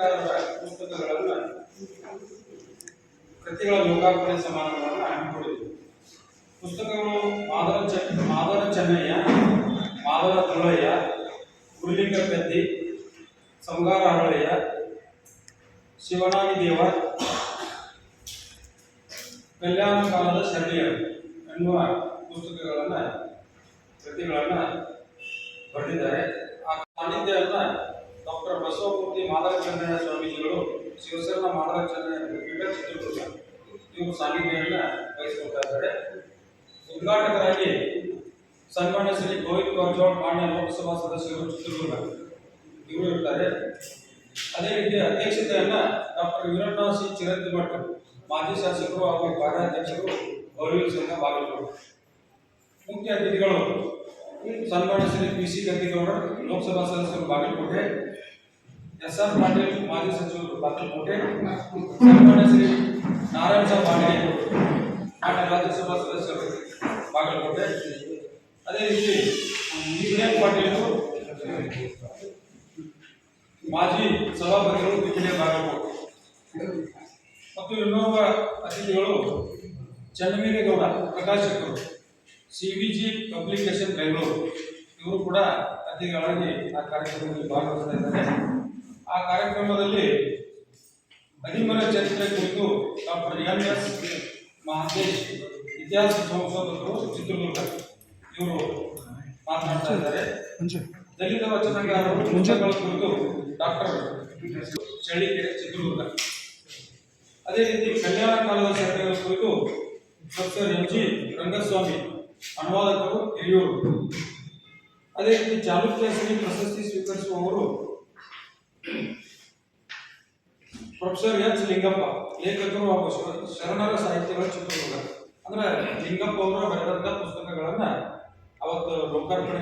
ಕ್ರಾಂತಿಕಾರರ ಪುಸ್ತಕಗಳನ್ನು ಕೃತಿಗಳ ಲೋಕಾರ್ಪಣೆ ಸಮಾರಂಭವನ್ನು ಹಮ್ಮಿಕೊಂಡಿದೆ ಪುಸ್ತಕಗಳು ಮಾದರ ಚ ಮಾದರ ಚೆನ್ನಯ್ಯ ಮಾದರ ತುಳಯ್ಯ ಗುರುಲಿಂಗ ಪೆದ್ದಿ, ಸಂಗಾರ ಹರಳಯ್ಯ ಶಿವನಾಗಿ ದೇವ, ಕಲ್ಯಾಣ ಕಾಲದ ಶರಣಿಯರು ಎನ್ನುವ ಪುಸ್ತಕಗಳನ್ನು ಕೃತಿಗಳನ್ನು ಬರೆದಿದ್ದಾರೆ ಆ ಸಾನ್ನಿಧ್ಯವನ್ನು ಡಾಕ್ಟರ್ ಬಸವಮೂರ್ತಿ ಸ್ವಾಮೀಜಿಗಳು, ಶಿವಸೇನ ಚೆನ್ನಯ್ಯ ಪೀಠ ಚಿತ್ರದುರ್ಗ. ಇವರು ಸಾನ್ನಿಧ್ಯವನ್ನು ವಹಿಸ್ಕೊಳ್ತಾ ಇದ್ದಾರೆ. ಉದ್ಘಾಟಕರಾಗಿ ಸನ್ಮಾನ್ಯ ಶ್ರೀ ಗೋವಿಂದ್ ಕಾರಜೋಳ ಮಾನ್ಯ ಲೋಕಸಭಾ ಸದಸ್ಯರು ಚಿತ್ರದುರ್ಗ. ಇವರು ಇರ್ತಾರೆ. ಅದೇ ರೀತಿ ಅಧ್ಯಕ್ಷತೆಯನ್ನ ಡಾಕ್ಟರ್ ವೀರಣ್ಣ ಸಿ ಚಿರಂತಿಮಠ ಮಾಜಿ ಶಾಸಕರು ಹಾಗೂ ಕಾರ್ಯಾಧ್ಯಕ್ಷರು ಗೌರವಿ ಸಂಘ ಬಾಗಿಲು ಮುಖ್ಯ ಅತಿಥಿಗಳು, ಸನ್ಮಾನ್ಯ ಶ್ರೀ ಪಿ ಸಿ ಗದ್ದಿಗೌಡರ್, ಲೋಕಸಭಾ ಸದಸ್ಯರು ಬಾಗಲಕೋಟೆ ಎಸ್ ಆರ್ ಪಾಟೀಲ್, ಮಾಜಿ ಸಚಿವರು ಬಾಗಲಕೋಟೆ ಶ್ರೀ ನಾರಾಯಣ ಸಾಹೇಬ್ ಪಾಟೀಲ್ ಮಾನ್ಯ ರಾಜ್ಯಸಭಾ ಸದಸ್ಯರು ಬಾಗಲಕೋಟೆ. ಅದೇ ರೀತಿ ವಿಜಯನ್ ಪಾಟೀಲ್ ಮಾಜಿ ಸಭಾಪತಿಗಳು ವಿಜಯ ಬಾಗಲಕೋಟೆ. ಮತ್ತು ಇನ್ನೋರ್ವ ಅತಿಥಿಗಳು ಚನ್ನವೀರೇಗೌಡ ಪ್ರಕಾಶಕರು C V G publication Bengaluru. ಇವರು ಕೂಡ ಅತಿಥಿಗಳಾಗಿ ಆ ಕಾರ್ಯಕ್ರಮದಲ್ಲಿ ಭಾಗವಹಿಸ್ತಾ ಇದ್ದಾರೆ. ಆ ಕಾರ್ಯಕ್ರಮದಲ್ಲಿ ಅಡಿಮರ ಚರಿತ್ರೆ ಕುರಿತು ಡಾಕ್ಟರ್ ಎಂ ಎಸ್ ಮಹಾಂತೇಶ್ ಇತಿಹಾಸ ಸಂಶೋಧಕರು ಚಿತ್ರದುರ್ಗ ಇವರು ಮಾತನಾಡ್ತಾ ಇದ್ದಾರೆ. ದಲಿತ ವಚನಕಾರರು ಮುಂಚೆಗಳ ಕುರಿತು ಡಾಕ್ಟರ್ ಚಳ್ಳಿಕೆರೆ ಚಿತ್ರದುರ್ಗ. ಅದೇ ರೀತಿ ಕಲ್ಯಾಣ ಕಾಲದ ಶರಣರ ಕುರಿತು ಡಾಕ್ಟರ್ ಎಂ ಜಿ ರಂಗಸ್ವಾಮಿ ಅನುವಾದಕರು ಹಿರಿಯೂರು. ಅದೇ ರೀತಿ ಚಾಲುಕ್ಯ ಶ್ರೀ ಪ್ರಶಸ್ತಿ ಸ್ವೀಕರಿಸುವವರು ಪ್ರೊಫೆಸರ್ ಎಚ್ ಲಿಂಗಪ್ಪ, ಲೇಖಕರು ಹಾಗೂ ಶರ- ಶರಣರ ಸಾಹಿತ್ಯಗಳ ಚಿತ್ರದುರ್ಗ. ಅಂದ್ರೆ ಲಿಂಗಪ್ಪ ಅವರು ಬರೆದಂತ ಪುಸ್ತಕಗಳನ್ನ ಅವತ್ತು ಲೋಕಾರ್ಪಣೆ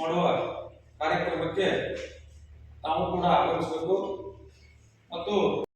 ಮಾಡುವ ಕಾರ್ಯಕ್ರಮಕ್ಕೆ ತಾವು ಕೂಡ ಆಗಮಿಸಬೇಕು. ಮತ್ತು